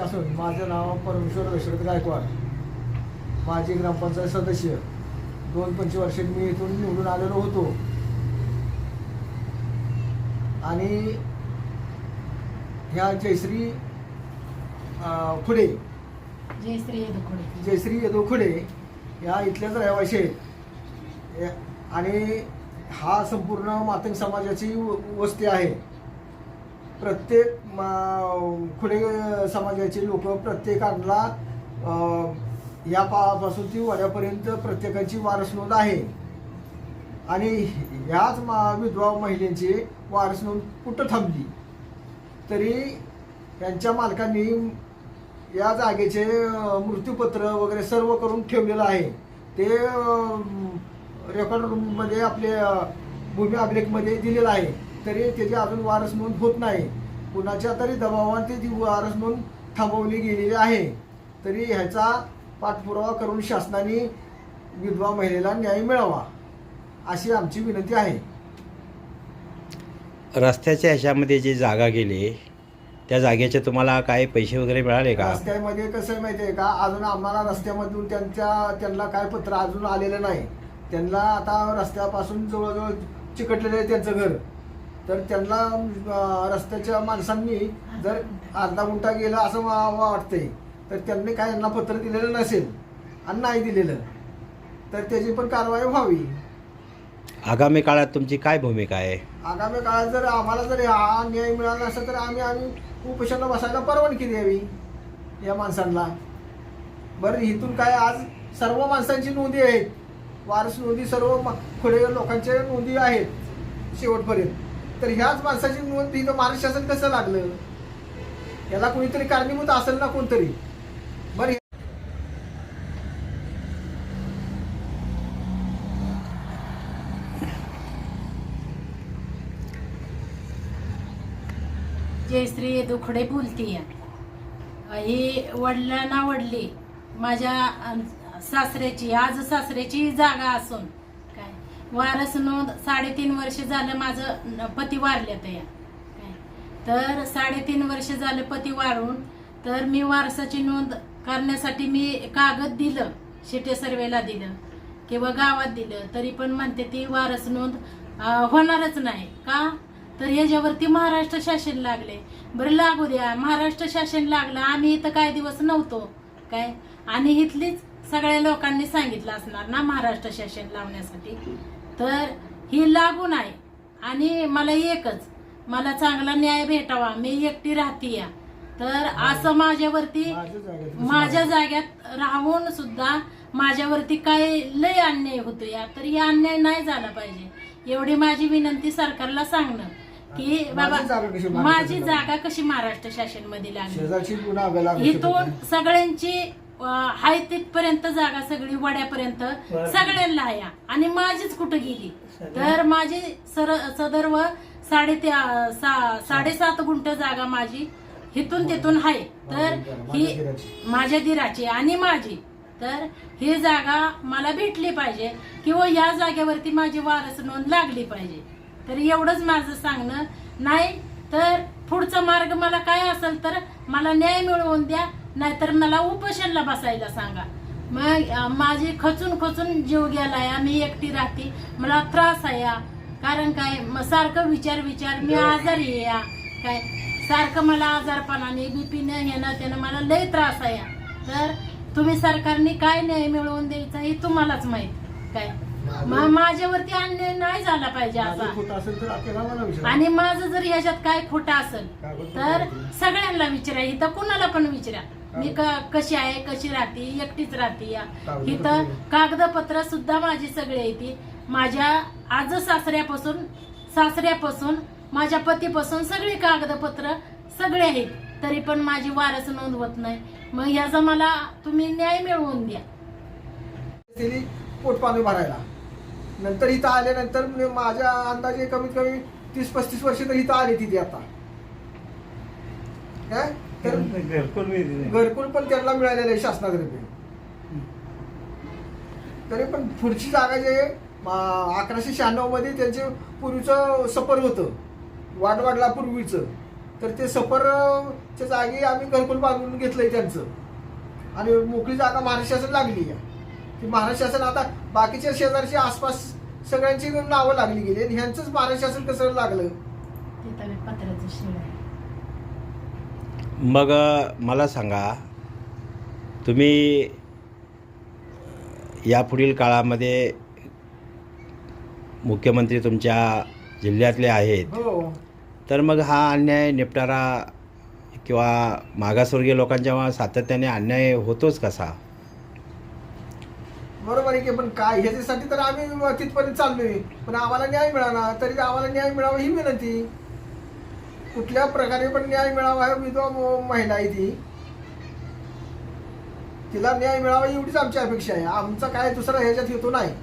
असून माझं नाव परमेश्वर दशरथ गायकवाड. माझी ग्रामपंचायत सदस्य. दोन पंचवर्षात मी इथून निवडून आलेलो होतो. आणि ह्या जयश्री खुडे. जय श्री दुखडे जयश्री यदू खुडे ह्या इथल्याच रहिवाशी आहेत. आणि हा संपूर्ण मातंग समाजाची वस्ती आहे. प्रत्येक मा- खुडे समाजाचे लोक प्रत्येकाला या पाळापासून ती वड्यापर्यंत प्रत्येकाची वारसनोंद आहे. आणि ह्याच मा विधवा महिलेची वारसनोंद कुठं थांबली? तरी त्यांच्या मालकांनी या जागेचे मृत्यूपत्र वगैरे सर्व करून ठेवलेलं आहे. ते रेकॉर्ड रूममध्ये आपले भूमी अभिलेखमध्ये दिलेलं आहे. तरी त्याची अजून वारस नोंद होत नाही. कुणाच्या तरी दबावाने ती वारस नोंद थांबवली गेलेली आहे. तरी ह्याचा पाठपुरावा करून शासनाने विधवा महिलेला न्याय मिळावा अशी आमची विनंती आहे. रस्त्याच्या ह्याच्यामध्ये जी जागा गेली त्या जागेचे तुम्हाला काय पैसे वगैरे मिळाले का? रस्त्यामध्ये कसं आहे माहिती आहे का? अजून आम्हाला रस्त्यामधून त्यांच्या त्यांना काय पत्र अजून आलेलं नाही. त्यांना आता रस्त्यापासून जवळजवळ चिकटलेलं आहे त्यांचं घर. तर त्यांना रस्त्याच्या माणसांनी जर अर्धा गुंठा गेला असं वाटतंय तर त्यांनी काय यांना पत्र दिलेलं नसेल आणि नाही दिलेलं तर त्याची पण कारवाई व्हावी. आगामी काळात तुमची काय भूमिका आहे? आगामी काळात जर आम्हाला जर हा न्याय मिळाला नसेल तर आम्ही आम्ही उपोषणाला बसायला परवानगी द्यावी या माणसांना. बरं इथून काय आज सर्व माणसांची नोंदी आहेत. वारस नोंदी सर्व पुढे लोकांच्या नोंदी आहेत शेवटपर्यंत. तर ह्याच माणसाची नोंद तिथं महाराष्ट्र शासन कसं लागलं? याला कोणीतरी कारणीभूत असेल ना कोणतरी. बरं जयश्री दुखडे बोलतीय ही वडिलांना वडली. माझ्या सासऱ्याची आज सासऱ्याची जागा असून वारस नोंद साडेतीन वर्ष झालं माझं पती वारल्यात या. तर साडेतीन वर्ष झालं पती वारून तर मी वारसाची नोंद करण्यासाठी मी कागद दिलं शिटे सर्वेला दिलं किंवा गावात दिलं तरी पण म्हणते ती वारस नोंद होणारच नाही. का? तर ह्याच्यावरती महाराष्ट्र शासन लागले. बरं लागू द्या. महाराष्ट्र शासन लागलं. आम्ही इथं काही दिवस नव्हतो. काय? आणि इथलीच सगळ्या लोकांनी सांगितलं असणार ना महाराष्ट्र शासन लावण्यासाठी. तर ही लागू नाही आणि मला एकच मला चांगला न्याय भेटावा मी एकटी राहते या. तर असं माझ्यावरती माझ्या जाग्यात राहून सुद्धा माझ्यावरती काय लय अन्याय होतो या. तर हे अन्याय नाही झाला पाहिजे. एवढी माझी विनंती सरकारला सांगणं की बाबा माझी जागा कशी महाराष्ट्र शासनमध्ये लागली इथून. सगळ्यांची हाय तिथपर्यंत जागा सगळी वड्यापर्यंत सगळ्यांना आहे आणि माझीच कुठं गेली? तर माझी सर सदर्व साडे सा- साडेसात गुंठ जागा माझी इथून तिथून आहे तर ही. माझ्या दिराची आणि माझी. तर ही जागा मला भेटली पाहिजे किंवा या जागेवरती माझी वारस नोंद लागली पाहिजे. तर एवढंच माझं सांगणं. नाही तर पुढचा मार्ग मला काय असेल तर मला न्याय मिळवून द्या. नाहीतर मला उपोषणला बसायला सांगा मग माझी खचून खचून जीव गेलाय मी एकटी राहते मला त्रास आहे या. कारण काय मग सारखं विचार विचार मी आजारी आहे या. काय सारखं मला आजारपणाने बीपीने ह्यानं त्यानं मला लय त्रास आहे या. तर तुम्ही सरकारने काय न्याय मिळवून द्यायचा हे तुम्हालाच माहीत काय मग माझ्यावरती अन्याय नाही झाला पाहिजे असा. आणि माझं जर ह्याच्यात काय खोटं असेल तर. सगळ्यांना विचारा इथं कुणाला पण विचारा मी क- कशी आहे कशी राहते एकटीच राहते या. इथं. कागदपत्र सुद्धा माझी सगळी येते. माझ्या आज सासऱ्यापासून सासऱ्यापासून माझ्या पतीपासून सगळी कागदपत्र सगळे आहेत. तरी पण माझी वारस नोंद होत नाही. मग ह्याचा मला तुम्ही न्याय मिळवून द्या. त्यांनी पोटपाणी भरायला. नंतर इथं आल्यानंतर म्हणजे माझ्या अंदाजे कमीत कमी तीस पस्तीस वर्ष तर इथं आले तिथे आता. काय तर घरकुल पण त्यांना मिळालेलं आहे शासनातर्फे. तरी पण पुढची जागा जे अकराशे शहाण्णवमध्ये त्यांचे पूर्वीचं सफर होतं. वाडवाडला पूर्वीचं. तर ते सफरच्या जागी आम्ही घरकुल बांधून घेतलंय त्यांचं. आणि मोकळी जागा महाराष्ट्र शासन लागली आहे. ती महाराष्ट्र शासन आता बाकीच्या शेजारची आसपास सगळ्यांची नावं लागली गेली आणि ह्यांचंच महाराष्ट्र शासन कसं लागलं तिथं बी पत्र्याचं शेड आहे मग मला सांगा तुम्ही यापुढील काळामध्ये मुख्यमंत्री तुमच्या जिल्ह्यातले आहेत. हो. तर मग हा अन्याय निपटारा किंवा मागासवर्गीय लोकांच्या सातत्याने अन्याय होतोच कसा? बरोबर आहे की पण काय ह्याच्यासाठी तर आम्ही तिथपर्यंत चाललोय. पण आम्हाला न्याय मिळाला तरी आम्हाला न्याय मिळावा ही विनंती. कुठल्या प्रकारे पण न्याय मिळावा विधवा महिला आहे ती. तिला न्याय मिळावा एवढीच आमची अपेक्षा आहे. आमचा काय दुसरा ह्याच्यात हेतू नाही.